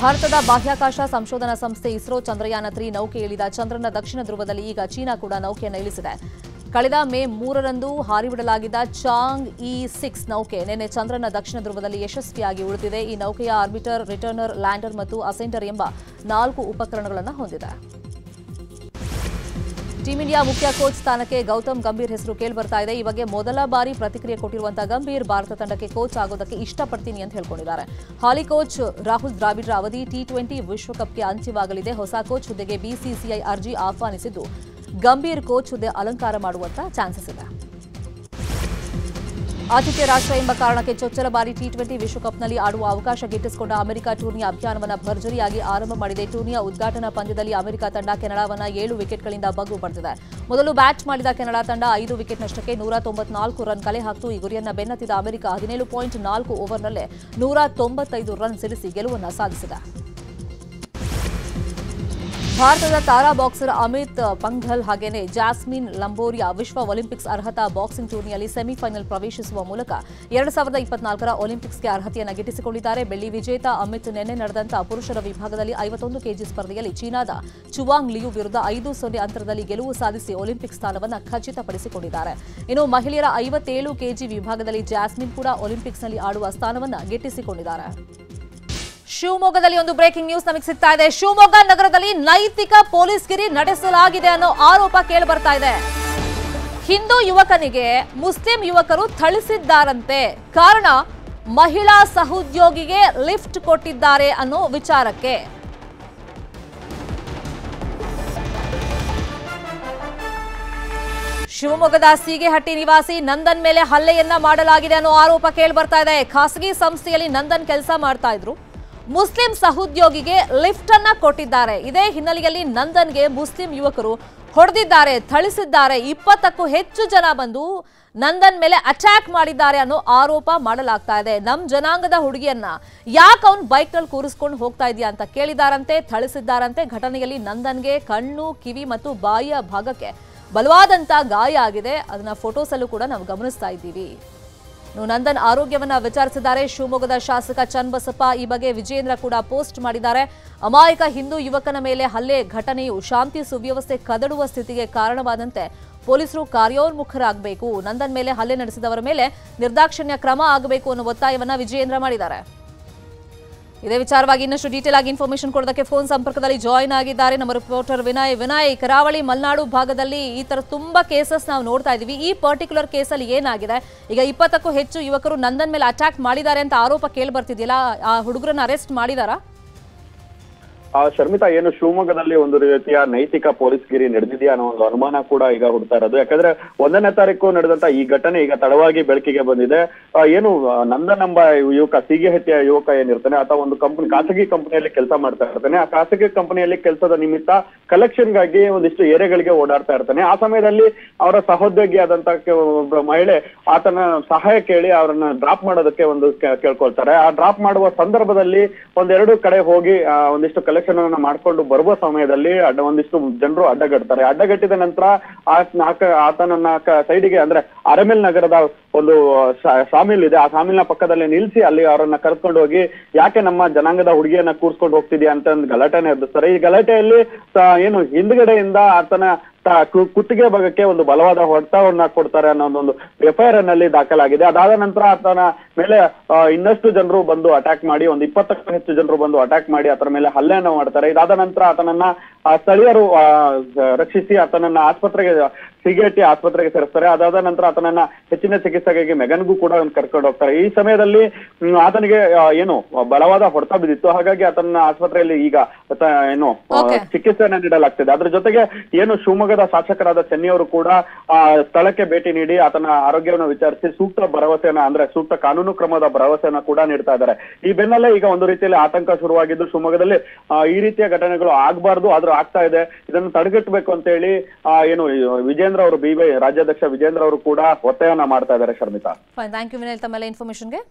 ಭಾರತದ ಬಾಹ್ಯಾಕಾಶ ಸಂಶೋಧನಾ ಸಂಸ್ಥೆ ಇಸ್ರೋ ಚಂದ್ರಯಾನ ತ್ರೀ ನೌಕೆ ಇಳಿದ ಚಂದ್ರನ ದಕ್ಷಿಣ ಧ್ರುವದಲ್ಲಿ ಈಗ ಚೀನಾ ಕೂಡ ನೌಕೆಯನ್ನು ಇಳಿಸಿದೆ. ಕಳೆದ ಮೇ ಮೂರರಂದು ಹಾರಿಬಿಡಲಾಗಿದ್ದ ಚಾಂಗ್ ಇ ಸಿಕ್ಸ್ ನೌಕೆ ನಿನ್ನೆ ಚಂದ್ರನ ದಕ್ಷಿಣ ಧ್ರುವದಲ್ಲಿ ಯಶಸ್ವಿಯಾಗಿ ಉಳಿದಿದೆ. ಈ ನೌಕೆಯ ಆರ್ಬಿಟರ್, ರಿಟರ್ನರ್, ಲ್ಯಾಂಡರ್ ಮತ್ತು ಅಸೆಂಟರ್ ಎಂಬ ನಾಲ್ಕು ಉಪಕರಣಗಳನ್ನು ಹೊಂದಿದೆ. ಟೀಂ ಇಂಡಿಯಾ ಮುಖ್ಯ ಕೋಚ್ ಸ್ಥಾನಕ್ಕೆ ಗೌತಮ್ ಗಂಭೀರ್ ಹೆಸರು ಕೇಳಿಬರ್ತಾ ಇದೆ. ಈ ಬಗ್ಗೆ ಮೊದಲ ಬಾರಿ ಪ್ರತಿಕ್ರಿಯೆ ಕೊಟ್ಟಿರುವಂತಹ ಗಂಭೀರ್ ಭಾರತ ತಂಡಕ್ಕೆ ಕೋಚ್ ಆಗೋದಕ್ಕೆ ಇಷ್ಟಪಡ್ತೀನಿ ಅಂತ ಹೇಳ್ಕೊಂಡಿದ್ದಾರೆ. ಹಾಲಿ ಕೋಚ್ ರಾಹುಲ್ ದ್ರಾವಿಡ್ರ ಅವಧಿ ಟಿ ಟ್ವೆಂಟಿ ವಿಶ್ವಕಪ್ಗೆ ಅಂತ್ಯವಾಗಲಿದೆ. ಹೊಸ ಕೋಚ್ ಹುದ್ದೆಗೆ ಬಿಸಿಸಿಐ ಅರ್ಜಿ ಆಹ್ವಾನಿಸಿದ್ದು ಗಂಭೀರ್ ಕೋಚ್ ಹುದ್ದೆ ಅಲಂಕಾರ ಮಾಡುವಂತ ಚಾನ್ಸಸ್ ಇದೆ. ಆತಿಥ್ಯ ರಾಷ್ಟ್ರ ಎಂಬ ಕಾರಣಕ್ಕೆ ಚೊಚ್ಚಲ ಬಾರಿ ಟಿ ಟ್ವೆಂಟಿ ವಿಶ್ವಕಪ್ನಲ್ಲಿ ಆಡುವ ಅವಕಾಶ ಗಿಟ್ಟಿಸಿಕೊಂಡ ಅಮೆರಿಕ ಟೂರ್ನಿಯ ಅಭಿಯಾನವನ್ನು ಭರ್ಜರಿಯಾಗಿ ಆರಂಭ ಮಾಡಿದೆ. ಟೂರ್ನಿಯ ಉದ್ಘಾಟನಾ ಪಂದ್ಯದಲ್ಲಿ ಅಮೆರಿಕ ತಂಡ ಕೆನಡಾವನ್ನ ಏಳು ವಿಕೆಟ್ಗಳಿಂದ ಬಗ್ಗು ಪಡೆದಿದೆ. ಮೊದಲು ಬ್ಯಾಟ್ ಮಾಡಿದ ಕೆನಡಾ ತಂಡ ಐದು ವಿಕೆಟ್ ನಷ್ಟಕ್ಕೆ ನೂರ ತೊಂಬತ್ನಾಲ್ಕು ರನ್ ಕಲೆ ಹಾಕಿತು. ಈ ಗುರಿಯನ್ನು ಬೆನ್ನತ್ತಿದ ಅಮೆರಿಕ ಹದಿನೇಳು ಪಾಯಿಂಟ್ ನಾಲ್ಕು ಓವರ್ನಲ್ಲೇ ನೂರ ತೊಂಬತ್ತೈದು ರನ್ ಸಿಡಿಸಿ ಗೆಲುವನ್ನು ಸಾಧಿಸಿದೆ. ಭಾರತದ ತಾರಾ ಬಾಕ್ಸರ್ ಅಮಿತ್ ಪಂಘಲ್ ಹಾಗೇನೆ ಜಾಸ್ಮಿನ್ ಲಂಬೋರಿಯಾ ವಿಶ್ವ ಒಲಿಂಪಿಕ್ಸ್ ಅರ್ಹತಾ ಬಾಕ್ಸಿಂಗ್ ಟೂರ್ನಿಯಲ್ಲಿ ಸೆಮಿಫೈನಲ್ ಪ್ರವೇಶಿಸುವ ಮೂಲಕ ಎರಡು ಸಾವಿರದ ಇಪ್ಪತ್ನಾಲ್ಕರ ಒಲಿಂಪಿಕ್ಸ್ಗೆ ಅರ್ಹತೆಯನ್ನು ಗಿಟ್ಟಿಸಿಕೊಂಡಿದ್ದಾರೆ. ಬೆಳ್ಳಿ ವಿಜೇತ ಅಮಿತ್ ನಿನ್ನೆ ನಡೆದಂತಹ ಪುರುಷರ ವಿಭಾಗದಲ್ಲಿ ಐವತ್ತೊಂದು ಕೆಜಿ ಸ್ಪರ್ಧೆಯಲ್ಲಿ ಚೀನಾದ ಚುವಾಂಗ್ ಲಿಯು ವಿರುದ್ಧ ಐದು ಸೊನ್ನೆ ಅಂತರದಲ್ಲಿ ಗೆಲುವು ಸಾಧಿಸಿ ಒಲಿಂಪಿಕ್ಸ್ ಸ್ಥಾನವನ್ನು ಖಚಿತಪಡಿಸಿಕೊಂಡಿದ್ದಾರೆ. ಇನ್ನು ಮಹಿಳೆಯರ ಐವತ್ತೇಳು ಕೆಜಿ ವಿಭಾಗದಲ್ಲಿ ಜಾಸ್ಮಿನ್ ಕೂಡ ಒಲಿಂಪಿಕ್ಸ್ನಲ್ಲಿ ಆಡುವ ಸ್ಥಾನವನ್ನು ಗಿಟ್ಟಿಸಿಕೊಂಡಿದ್ದಾರೆ. ಶಿವಮೊಗ್ಗದಲ್ಲಿ ಒಂದು ಬ್ರೇಕಿಂಗ್ ನ್ಯೂಸ್ ನಮಗೆ ಸಿಗ್ತಾ ಇದೆ. ಶಿವಮೊಗ್ಗ ನಗರದಲ್ಲಿ ನೈತಿಕ ಪೊಲೀಸ್ ಗಿರಿ ನಡೆಸಲಾಗಿದೆ ಅನ್ನೋ ಆರೋಪ ಕೇಳಿ ಬರ್ತಾ ಇದೆ. ಹಿಂದೂ ಯುವಕನಿಗೆ ಮುಸ್ಲಿಂ ಯುವಕರು ಥಳಿಸಿದ್ದಾರಂತೆ. ಕಾರಣ, ಮಹಿಳಾ ಸಹೋದ್ಯೋಗಿಗೆ ಲಿಫ್ಟ್ ಕೊಟ್ಟಿದ್ದಾರೆ ಅನ್ನೋ ವಿಚಾರಕ್ಕೆ. ಶಿವಮೊಗ್ಗದ ಸೀಗೆಹಟ್ಟಿ ನಿವಾಸಿ ನಂದನ್ ಮೇಲೆ ಹಲ್ಲೆಯನ್ನ ಮಾಡಲಾಗಿದೆ ಅನ್ನೋ ಆರೋಪ ಕೇಳಿ ಬರ್ತಾ ಇದೆ. ಖಾಸಗಿ ಸಂಸ್ಥೆಯಲ್ಲಿ ನಂದನ್ ಕೆಲಸ ಮಾಡ್ತಾ ಇದ್ರು. ಮುಸ್ಲಿಂ ಸಹೋದ್ಯೋಗಿಗೆ ಲಿಫ್ಟ್ ಅನ್ನ ಕೊಟ್ಟಿದ್ದಾರೆ. ಇದೇ ಹಿನ್ನೆಲೆಯಲ್ಲಿ ನಂದನ್ಗೆ ಮುಸ್ಲಿಂ ಯುವಕರು ಹೊಡೆದಿದ್ದಾರೆ, ಥಳಿಸಿದ್ದಾರೆ. ಇಪ್ಪತ್ತಕ್ಕೂ ಹೆಚ್ಚು ಜನ ಬಂದು ನಂದನ್ ಮೇಲೆ ಅಟ್ಯಾಕ್ ಮಾಡಿದ್ದಾರೆ ಅನ್ನೋ ಆರೋಪ ಮಾಡಲಾಗ್ತಾ ಇದೆ. ನಮ್ ಜನಾಂಗದ ಹುಡುಗಿಯನ್ನ ಯಾಕೆ ಅವ್ನು ಬೈಕ್ನಲ್ಲಿ ಕೂರಿಸ್ಕೊಂಡು ಹೋಗ್ತಾ ಇದೆಯಾ ಅಂತ ಕೇಳಿದಾರಂತೆ, ಥಳಿಸಿದ್ದಾರಂತೆ. ಘಟನೆಯಲ್ಲಿ ನಂದನ್ಗೆ ಕಣ್ಣು, ಕಿವಿ ಮತ್ತು ಬಾಯಿಯ ಭಾಗಕ್ಕೆ ಬಲವಾದಂತ ಗಾಯ ಆಗಿದೆ. ಅದನ್ನ ಫೋಟೋಸಲ್ಲೂ ಕೂಡ ನಾವು ಗಮನಿಸ್ತಾ ಇದ್ದೀವಿ. ನಂದನ್ ಆರೋಗ್ಯವನ್ನ ವಿಚಾರಿಸಿದ್ದಾರೆ. ಶಿವಮೊಗ್ಗದ ಶಾಸಕ ಚನ್ನಬಸಪ್ಪ ಈ ಬಗ್ಗೆ ವಿಜೇಂದ್ರ ಕೂಡ ಪೋಸ್ಟ್ ಮಾಡಿದ್ದಾರೆ. ಅಮಾಯಕ ಹಿಂದೂ ಯುವಕನ ಮೇಲೆ ಹಲ್ಲೆ, ಘಟನೆಯು ಶಾಂತಿ ಸುವ್ಯವಸ್ಥೆ ಕದಡುವ ಸ್ಥಿತಿಗೆ ಕಾರಣವಾದಂತೆ ಪೊಲೀಸರು ಕಾರ್ಯೋನ್ಮುಖರಾಗಬೇಕು. ನಂದನ್ ಮೇಲೆ ಹಲ್ಲೆ ನಡೆಸಿದವರ ಮೇಲೆ ನಿರ್ದಾಕ್ಷಿಣ್ಯ ಕ್ರಮ ಆಗಬೇಕು ಅನ್ನೋ ಒತ್ತಾಯವನ್ನ ವಿಜಯೇಂದ್ರ ಮಾಡಿದ್ದಾರೆ. ಇದೇ ವಿಚಾರವಾಗಿ ಇನ್ನಷ್ಟು ಡೀಟೇಲ್ ಆಗಿ ಇನ್ಫಾರ್ಮೇಶನ್ ಕೊಡೋದಕ್ಕೆ ಫೋನ್ ಸಂಪರ್ಕದಲ್ಲಿ ಜಾಯಿನ್ ಆಗಿದ್ದಾರೆ ನಮ್ಮ ರಿಪೋರ್ಟರ್ ವಿನಯ್. ವಿನಯ್, ಕರಾವಳಿ ಮಲೆನಾಡು ಭಾಗದಲ್ಲಿ ಈ ತರ ತುಂಬಾ ಕೇಸಸ್ ನಾವು ನೋಡ್ತಾ ಇದೀವಿ ಈ ಪರ್ಟಿಕ್ಯುಲರ್ ಕೇಸಲ್ಲಿ ಏನಾಗಿದೆ? ಈಗ ಇಪ್ಪತ್ತಕ್ಕೂ ಹೆಚ್ಚು ಯುವಕರು ನಂದನ್ ಮೇಲೆ ಅಟ್ಯಾಕ್ ಮಾಡಿದ್ದಾರೆ ಅಂತ ಆರೋಪ ಕೇಳಿ ಬರ್ತಿದೆಯಲ್ಲ ಆ ಹುಡುಗರನ್ನ ಅರೆಸ್ಟ್ ಮಾಡಿದಾರಾ? ಆ ಶರ್ಮಿತಾ, ಏನು ಶಿವಮೊಗ್ಗದಲ್ಲಿ ಒಂದು ರೀತಿಯ ನೈತಿಕ ಪೊಲೀಸ್ ಗಿರಿ ನಡೆದಿದೆಯಾ ಅನ್ನೋ ಒಂದು ಅನುಮಾನ ಕೂಡ ಈಗ ಹುಡ್ತಾ ಇರೋದು. ಯಾಕಂದ್ರೆ ಒಂದನೇ ತಾರೀಕು ನಡೆದಂತ ಈ ಘಟನೆ ಈಗ ತಡವಾಗಿ ಬೆಳಕಿಗೆ ಬಂದಿದೆ. ಏನು ನಂದನ್ ಎಂಬ ಯುವಕ ಸೀಗೆಹಟ್ಟಿಯ ಯುವಕ ಏನಿರ್ತಾನೆ ಅಥವಾ ಒಂದು ಕಂಪನಿ, ಖಾಸಗಿ ಕಂಪನಿಯಲ್ಲಿ ಕೆಲಸ ಮಾಡ್ತಾ ಇರ್ತಾನೆ. ಆ ಖಾಸಗಿ ಕಂಪನಿಯಲ್ಲಿ ಕೆಲಸದ ನಿಮಿತ್ತ ಕಲೆಕ್ಷನ್ಗಾಗಿ ಒಂದಿಷ್ಟು ಏರಿಯಾಗಳಿಗೆ ಓಡಾಡ್ತಾ ಇರ್ತಾನೆ. ಆ ಸಮಯದಲ್ಲಿ ಅವರ ಸಹೋದ್ಯೋಗಿ ಆದಂತ ಒಬ್ಬ ಮಹಿಳೆ ಆತನ ಸಹಾಯ ಕೇಳಿ ಅವರನ್ನ ಡ್ರಾಪ್ ಮಾಡೋದಕ್ಕೆ ಒಂದು ಕೇಳ್ಕೊಳ್ತಾರೆ. ಆ ಡ್ರಾಪ್ ಮಾಡುವ ಸಂದರ್ಭದಲ್ಲಿ ಒಂದೆರಡು ಕಡೆ ಹೋಗಿ ಒಂದಿಷ್ಟು ಕಲೆಕ್ಷನ್ ಅನ್ನ ಮಾಡ್ಕೊಂಡು ಬರುವ ಸಮಯದಲ್ಲಿ ಅಡ್ಡ ಒಂದಿಷ್ಟು ಜನರು ಅಡ್ಡಗಟ್ತಾರೆ. ಅಡ್ಡಗಟ್ಟಿದ ನಂತರ ಆ ಆತನನ್ನ ಸೈಡಿಗೆ ಅಂದ್ರೆ ಅರಮೇಲ್ ನಗರದ ಒಂದು ಸಾಮಿಲ್ ಇದೆ. ಆ ಸಾಮಿಲ್ನ ಪಕ್ಕದಲ್ಲಿ ನಿಲ್ಸಿ ಅಲ್ಲಿ ಅವರನ್ನ ಕರ್ಕೊಂಡು ಹೋಗಿ ಯಾಕೆ ನಮ್ಮ ಜನಾಂಗದ ಹುಡುಗಿಯನ್ನ ಕೂರ್ಸ್ಕೊಂಡು ಹೋಗ್ತಿದ್ಯಾ ಅಂತ ಒಂದು ಗಲಾಟೆನೆ ಎದುರಿಸ್ತಾರೆ. ಈ ಗಲಾಟೆಯಲ್ಲಿ ಏನು ಹಿಂದ್ಗಡೆಯಿಂದ ಆತನ ಕುತ್ತಿಗೆ ಭಾಗಕ್ಕೆ ಒಂದು ಬಲವಾದ ಹೊಡೆತವನ್ನ ಕೊಡ್ತಾರೆ ಅನ್ನೋ ಒಂದು ಎಫ್ಐಆರ್ನಲ್ಲಿ ದಾಖಲಾಗಿದೆ. ಅದಾದ ನಂತರ ಆತನ ಮೇಲೆ ಇನ್ನಷ್ಟು ಜನರು ಬಂದು ಅಟ್ಯಾಕ್ ಮಾಡಿ ಒಂದು ಇಪ್ಪತ್ತಕ್ಕೂ ಹೆಚ್ಚು ಜನರು ಬಂದು ಅಟ್ಯಾಕ್ ಮಾಡಿ ಅದರ ಮೇಲೆ ಹಲ್ಲೆಯನ್ನು ಮಾಡ್ತಾರೆ. ಇದಾದ ನಂತರ ಆತನನ್ನ ಸ್ಥಳೀಯರು ರಕ್ಷಿಸಿ ಆತನನ್ನ ಆಸ್ಪತ್ರೆಗೆ ಸಿಗೇಟಿ ಆಸ್ಪತ್ರೆಗೆ ಸೇರಿಸ್ತಾರೆ. ಅದಾದ ನಂತರ ಆತನನ್ನ ಹೆಚ್ಚಿನ ಚಿಕಿತ್ಸೆಗಾಗಿ ಮೆಗನ್ಗೂ ಕೂಡ ಕರ್ಕೊಂಡು ಹೋಗ್ತಾರೆ. ಈ ಸಮಯದಲ್ಲಿ ಆತನಿಗೆ ಏನು ಬಲವಾದ ಹೊಡೆತ ಬಿದ್ದಿತ್ತು. ಹಾಗಾಗಿ ಆತನ ಆಸ್ಪತ್ರೆಯಲ್ಲಿ ಈಗ ಏನು. ಚಿಕಿತ್ಸೆಯನ್ನ ನೀಡಲಾಗ್ತಿದೆ. ಅದ್ರ ಜೊತೆಗೆ ಏನು ಶಿವಮೊಗ್ಗದ ಶಾಸಕರಾದ ಚೆನ್ನಿಯವರು ಕೂಡ ಆ ಸ್ಥಳಕ್ಕೆ ಭೇಟಿ ನೀಡಿ ಆತನ ಆರೋಗ್ಯವನ್ನು ವಿಚಾರಿಸಿ ಸೂಕ್ತ ಭರವಸೆಯನ್ನ ಅಂದ್ರೆ ಸೂಕ್ತ ಕಾನೂನು ಕ್ರಮದ ಭರವಸೆಯನ್ನ ಕೂಡ ನೀಡ್ತಾ ಇದ್ದಾರೆ. ಈ ಬೆನ್ನಲ್ಲೇ ಈಗ ಒಂದು ರೀತಿಯಲ್ಲಿ ಆತಂಕ ಶುರುವಾಗಿದ್ದು ಶಿವಮೊಗ್ಗದಲ್ಲಿ ಈ ರೀತಿಯ ಘಟನೆಗಳು ಆಗ್ಬಾರ್ದು, ಆದ್ರೂ ಆಗ್ತಾ ಇದೆ. ಇದನ್ನು ತಡೆಗಟ್ಟಬೇಕು ಅಂತ ಹೇಳಿ ಏನು ವಿಜೇಂದ್ರ ಅವರು ಬಿವೈ ರಾಜ್ಯಾಧ್ಯಕ್ಷ ವಿಜೇಂದ್ರ ಅವರು ಕೂಡ ಒತ್ತಾಯವನ್ನ ಮಾಡ್ತಾ ಇದ್ದಾರೆ ಶರ್ಮಿತಾ. ಥ್ಯಾಂಕ್ ಯು ವಿನಯ್ ತಮ್ಮೆಲ್ಲ ಇನ್ಫಾರ್ಮೇಶನ್ಗೆ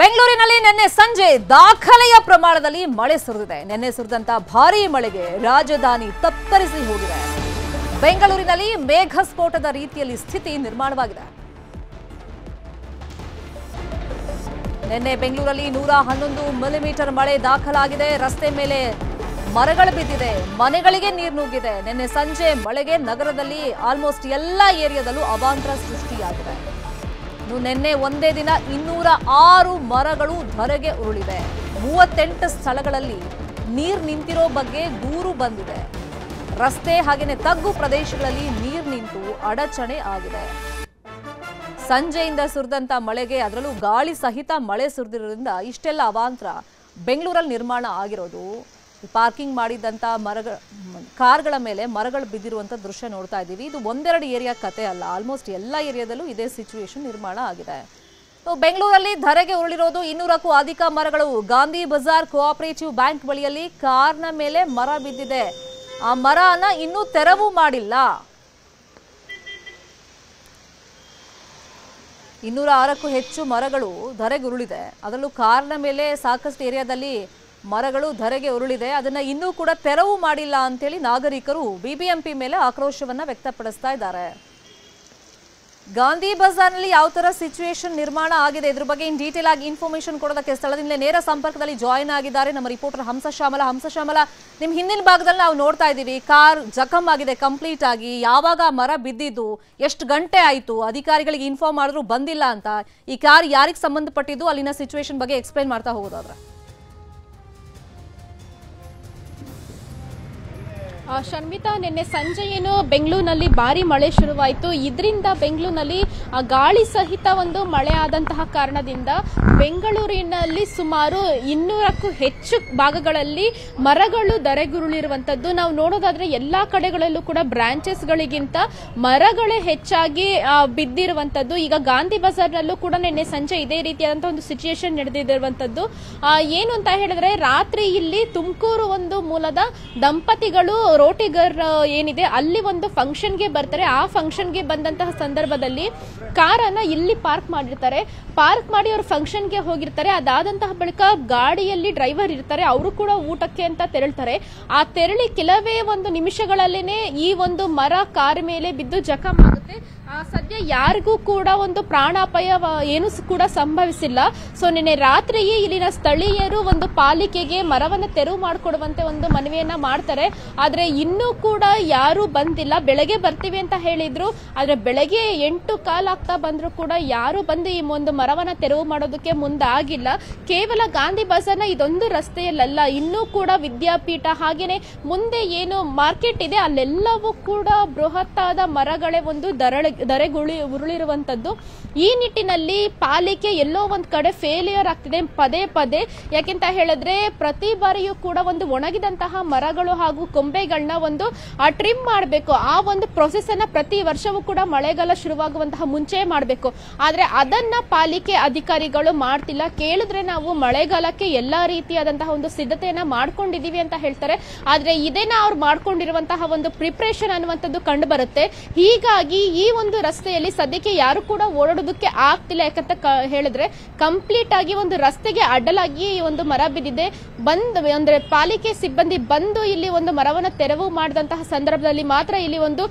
ಬೆಂಗಳೂರಿನಲ್ಲಿ ನಿನ್ನೆ ಸಂಜೆ ದಾಖಲೆಯ ಪ್ರಮಾಣದಲ್ಲಿ ಮಳೆ ಸುರಿದಿದೆ. ನಿನ್ನೆ ಸುರಿದಂತ ಭಾರೀ ಮಳೆಗೆ ರಾಜಧಾನಿ ತತ್ತರಿಸಿ ಹೋಗಿದೆ. ಬೆಂಗಳೂರಿನಲ್ಲಿ ಮೇಘಸ್ಫೋಟದ ರೀತಿಯಲ್ಲಿ ಸ್ಥಿತಿ ನಿರ್ಮಾಣವಾಗಿದೆ. ನಿನ್ನೆ ಬೆಂಗಳೂರಲ್ಲಿ ನೂರ ಹನ್ನೊಂದು ಮಿಲಿಮೀಟರ್ ಮಳೆ ದಾಖಲಾಗಿದೆ. ರಸ್ತೆ ಮೇಲೆ ಮರಗಳು ಬಿದ್ದಿದೆ. ಮನೆಗಳಿಗೆ ನೀರು ನುಗ್ಗಿದೆ. ನಿನ್ನೆ ಸಂಜೆ ಮಳೆಗೆ ನಗರದಲ್ಲಿ ಆಲ್ಮೋಸ್ಟ್ ಎಲ್ಲ ಏರಿಯಾದಲ್ಲೂ ಅವಾಂತರ ಸೃಷ್ಟಿಯಾಗಿದೆ. ನಿನ್ನೆ ಒಂದೇ ದಿನ ಇನ್ನೂರ ಆರು ಮರಗಳು ಧರೆಗೆ ಉರುಳಿವೆ. ಮೂವತ್ತೆಂಟು ಸ್ಥಳಗಳಲ್ಲಿ ನೀರು ನಿಂತಿರೋ ಬಗ್ಗೆ ದೂರು ಬಂದಿದೆ. ರಸ್ತೆ ಹಾಗೆಯೇ ತಗ್ಗು ಪ್ರದೇಶಗಳಲ್ಲಿ ನೀರು ನಿಂತು ಅಡಚಣೆ ಆಗಿದೆ. ಸಂಜೆಯಿಂದ ಸುರಿದಂತ ಮಳೆಗೆ ಅದರಲ್ಲೂ ಗಾಳಿ ಸಹಿತ ಮಳೆ ಸುರಿದಿರೋದ್ರಿಂದ ಇಷ್ಟೆಲ್ಲ ಅವಾಂತರ. ಬೆಂಗಳೂರಲ್ಲಿ ನಿರ್ಮಾಣ ಆಗಿರೋದು. ಪಾರ್ಕಿಂಗ್ ಮಾಡಿದ್ದಂಥ ಮರಗಳ ಕಾರ್ಗಳ ಮೇಲೆ ಮರಗಳು ಬಿದ್ದಿರುವಂಥ ದೃಶ್ಯ ನೋಡ್ತಾ ಇದ್ದೀವಿ. ಇದು ಒಂದೆರಡು ಏರಿಯಾ ಕತೆ ಅಲ್ಲ. ಆಲ್ಮೋಸ್ಟ್ ಎಲ್ಲ ಏರಿಯಾದಲ್ಲೂ ಇದೇ ಸಿಚುವೇಶನ್ ನಿರ್ಮಾಣ ಆಗಿದೆ. ಬೆಂಗಳೂರಲ್ಲಿ ಧರೆಗೆ ಉರುಳಿರೋದು ಇನ್ನೂರಕ್ಕೂ ಅಧಿಕ ಮರಗಳು. ಗಾಂಧಿ ಬಜಾರ್ ಕೋಆಪರೇಟಿವ್ ಬ್ಯಾಂಕ್ ಬಳಿಯಲ್ಲಿ ಕಾರ್ನ ಮೇಲೆ ಮರ ಬಿದ್ದಿದೆ. ಆ ಮರನ ಇನ್ನೂ ತೆರವು ಮಾಡಿಲ್ಲ. ಇನ್ನೂರ ಆರಕ್ಕೂ ಹೆಚ್ಚು ಮರಗಳು ಧರೆಗೆ ಉರುಳಿದೆ. ಅದರಲ್ಲೂ ಕಾರ್ನ ಮೇಲೆ ಸಾಕಷ್ಟು ಏರಿಯಾದಲ್ಲಿ ಮರಗಳು ಧರೆಗೆ ಉರುಳಿದೆ. ಅದನ್ನ ಇನ್ನೂ ಕೂಡ ತೆರವು ಮಾಡಿಲ್ಲ ಅಂತೇಳಿ ನಾಗರಿಕರು ಬಿಬಿಎಂಪಿ ಮೇಲೆ ಆಕ್ರೋಶವನ್ನ ವ್ಯಕ್ತಪಡಿಸ್ತಾ ಇದ್ದಾರೆ. ಗಾಂಧಿ ಬಜಾರ್ನಲ್ಲಿ ಯಾವ ತರ ಸಿಚುವೇಶನ್ ನಿರ್ಮಾಣ ಆಗಿದೆ? ಇದ್ರ ಬಗ್ಗೆ ಇನ್ ಡೀಟೇಲ್ ಆಗಿ ಇನ್ಫಾರ್ಮೇಶನ್ ಕೊಡೋದಕ್ಕೆ ಸ್ಥಳದಿಂದಲೇ ನೇರ ಸಂಪರ್ಕದಲ್ಲಿ ಜಾಯಿನ್ ಆಗಿದ್ದಾರೆ ನಮ್ಮ ರಿಪೋರ್ಟರ್ ಹಂಸ ಶ್ಯಾಮಲ. ಹಂಸ ಶ್ಯಾಮಲ, ನಿಮ್ ಹಿಂದಿನ ಭಾಗದಲ್ಲಿ ನಾವು ನೋಡ್ತಾ ಇದ್ದೀವಿ, ಕಾರ್ ಜಖಮ್ ಆಗಿದೆ ಕಂಪ್ಲೀಟ್ ಆಗಿ. ಯಾವಾಗ ಮರ ಬಿದ್ದಿದ್ದು, ಎಷ್ಟು ಗಂಟೆ ಆಯಿತು, ಅಧಿಕಾರಿಗಳಿಗೆ ಇನ್ಫಾರ್ಮ್ ಮಾಡಿದ್ರು ಬಂದಿಲ್ಲ ಅಂತ. ಈ ಕಾರ್ ಯಾರಿಗೆ ಸಂಬಂಧಪಟ್ಟಿದ್ದು? ಅಲ್ಲಿನ ಸಿಚುವೇಶನ್ ಬಗ್ಗೆ ಎಕ್ಸ್ಪ್ಲೈನ್ ಮಾಡ್ತಾ ಹೋಗೋದಾದ್ರೆ. ಶರ್ಮಿತಾ ನಿನ್ನೆ ಸಂಜೆ ಏನು ಬೆಂಗಳೂರಿನಲ್ಲಿ ಭಾರಿ ಮಳೆ ಶುರುವಾಯಿತು. ಇದರಿಂದ ಬೆಂಗಳೂರಿನಲ್ಲಿ ಗಾಳಿ ಸಹಿತ ಒಂದು ಮಳೆ ಆದಂತಹ ಕಾರಣದಿಂದ ಬೆಂಗಳೂರಿನಲ್ಲಿ ಸುಮಾರು ಇನ್ನೂರಕ್ಕೂ ಹೆಚ್ಚು ಭಾಗಗಳಲ್ಲಿ ಮರಗಳು ದರೆಗುರುಳಿರುವಂಥದ್ದು ನಾವು ನೋಡೋದಾದ್ರೆ ಎಲ್ಲಾ ಕಡೆಗಳಲ್ಲೂ ಕೂಡ ಬ್ರಾಂಚಸ್ಗಳಿಗಿಂತ ಮರಗಳೇ ಹೆಚ್ಚಾಗಿ ಬಿದ್ದಿರುವಂಥದ್ದು ಈಗ ಗಾಂಧಿ ಬಜಾರ್ನಲ್ಲೂ ಕೂಡ ನಿನ್ನೆ ಸಂಜೆ ಇದೇ ರೀತಿಯಾದಂತಹ ಒಂದು ಸಿಚುಯೇಷನ್ ನಡೆದಿರುವಂತದ್ದು. ಆ, ಏನು ಅಂತ ಹೇಳಿದ್ರೆ ರಾತ್ರಿ ಇಲ್ಲಿ ತುಮಕೂರು ಒಂದು ಮೂಲದ ದಂಪತಿಗಳು ರೋಟಿಗರ್ ಏನಿದೆ, ಅಲ್ಲಿ ಒಂದು ಫಂಕ್ಷನ್ಗೆ ಬರ್ತಾರೆ. ಆ ಫಂಕ್ಷನ್ಗೆ ಬಂದಂತಹ ಸಂದರ್ಭದಲ್ಲಿ ಕಾರನ್ನ ಇಲ್ಲಿ ಪಾರ್ಕ್ ಮಾಡಿರ್ತಾರೆ. ಪಾರ್ಕ್ ಮಾಡಿ ಅವರು ಫಂಕ್ಷನ್ಗೆ ಹೋಗಿರ್ತಾರೆ. ಅದಾದಂತಹ ಬಳಿಕ ಗಾಡಿಯಲ್ಲಿ ಡ್ರೈವರ್ ಇರ್ತಾರೆ. ಅವರು ಕೂಡ ಊಟಕ್ಕೆ ಅಂತ ತೆರಳ್ತಾರೆ. ಆ ತೆರಳಿ ಕೆಲವೇ ಒಂದು ನಿಮಿಷಗಳಲ್ಲೇನೆ ಈ ಒಂದು ಮರ ಕಾರ್ ಮೇಲೆ ಬಿದ್ದು ಜಖಮ್ ಆಗುತ್ತೆ. ಸದ್ಯ ಯಾರಿಗೂ ಕೂಡ ಒಂದು ಪ್ರಾಣಾಪಾಯ ಏನು ಕೂಡ ಸಂಭವಿಸಿಲ್ಲ. ಸೊ, ನಿನ್ನೆ ರಾತ್ರಿಯೇ ಇಲ್ಲಿನ ಸ್ಥಳೀಯರು ಒಂದು ಪಾಲಿಕೆಗೆ ಮರವನ್ನು ತೆರವು ಮಾಡಿಕೊಡುವಂತೆ ಒಂದು ಮನವಿಯನ್ನ ಮಾಡ್ತಾರೆ. ಆದ್ರೆ ಇನ್ನೂ ಕೂಡ ಯಾರು ಬಂದಿಲ್ಲ. ಬೆಳಗ್ಗೆ ಬರ್ತೀವಿ ಅಂತ ಹೇಳಿದ್ರು. ಆದ್ರೆ ಬೆಳಗ್ಗೆ ಎಂಟು ಕಾಲಾಗ್ತಾ ಬಂದ್ರು ಕೂಡ ಯಾರು ಬಂದು ಈ ಒಂದು ಮರವನ್ನ ತೆರವು ಮಾಡೋದಕ್ಕೆ ಮುಂದಾಗಿಲ್ಲ. ಕೇವಲ ಗಾಂಧಿ ಬಜಾರ್ನ ಇದೊಂದು ರಸ್ತೆಯಲ್ಲ ಇನ್ನೂ ಕೂಡ ವಿದ್ಯಾಪೀಠ ಹಾಗೇನೆ ಮುಂದೆ ಏನು ಮಾರ್ಕೆಟ್ ಇದೆ, ಅಲ್ಲೆಲ್ಲವೂ ಕೂಡ ಬೃಹತ್ತಾದ ಮರಗಳೇ ಒಂದು ದರಳ ದರೆಗುಳಿ ಉರುಳಿರುವಂತದ್ದು ಈ ನಿಟ್ಟಿನಲ್ಲಿ ಪಾಲಿಕೆ ಎಲ್ಲೋ ಒಂದ್ ಕಡೆ ಫೇಲಿಯರ್ ಆಗ್ತಿದೆ, ಪದೇ ಪದೇ. ಯಾಕೆಂತ ಹೇಳಿದ್ರೆ, ಪ್ರತಿ ಬಾರಿಯೂ ಕೂಡ ಒಂದು ಒಣಗಿದಂತಹ ಮರಗಳು ಹಾಗೂ ಕೊಂಬೆಗಳನ್ನ ಒಂದು ಟ್ರಿಮ್ ಮಾಡಬೇಕು. ಆ ಒಂದು ಪ್ರೊಸೆಸ್ ಅನ್ನ ಪ್ರತಿ ವರ್ಷವೂ ಕೂಡ ಮಳೆಗಾಲ ಶುರುವಾಗುವಂತಹ ಮುಂಚೆ ಮಾಡಬೇಕು. ಆದ್ರೆ ಅದನ್ನ ಪಾಲಿಕೆ ಅಧಿಕಾರಿಗಳು ಮಾಡ್ತಿಲ್ಲ. ಕೇಳಿದ್ರೆ ನಾವು ಮಳೆಗಾಲಕ್ಕೆ ಎಲ್ಲಾ ರೀತಿಯಾದಂತಹ ಒಂದು ಸಿದ್ಧತೆಯನ್ನ ಮಾಡ್ಕೊಂಡಿದೀವಿ ಅಂತ ಹೇಳ್ತಾರೆ. ಆದ್ರೆ ಇದೇನ ಅವ್ರು ಮಾಡ್ಕೊಂಡಿರುವಂತಹ ಒಂದು ಪ್ರಿಪ್ರೇಷನ್ ಅನ್ನುವಂಥದ್ದು ಕಂಡು ಬರುತ್ತೆ. ಹೀಗಾಗಿ ಈ ಒಂದು ರಸ್ತೆಯಲ್ಲಿ ಸದ್ಯಕ್ಕೆ ಯಾರು ಕೂಡ ಓಡಾಡೋದಕ್ಕೆ ಆಗ್ತಿಲ್ಲ ಯಾಕಂತ ಹೇಳಿದ್ರೆ ಕಂಪ್ಲೀಟ್ ಆಗಿ ಒಂದು ರಸ್ತೆಗೆ ಅಡ್ಡಲಾಗಿ ಈ ಒಂದು ಮರ ಬಿದ್ದಿದೆ. ಬಂದ್ ಅಂದ್ರೆ ಪಾಲಿಕೆ ಸಿಬ್ಬಂದಿ ಬಂದು ಇಲ್ಲಿ ಒಂದು ಮರವನ್ನ ತೆರವು ಮಾಡಿದಂತಹ ಸಂದರ್ಭದಲ್ಲಿ ಮಾತ್ರ ಇಲ್ಲಿ ಒಂದು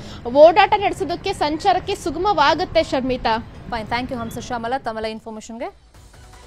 ಓಡಾಟ ನಡೆಸೋದಕ್ಕೆ ಸಂಚಾರಕ್ಕೆ ಸುಗಮವಾಗುತ್ತೆ Sharmita. Fine thank you Hamsa Shyamala. ತಮ್ಮೆಲ್ಲ ಇನ್ಫಾರ್ಮೇಷನ್ಗೆ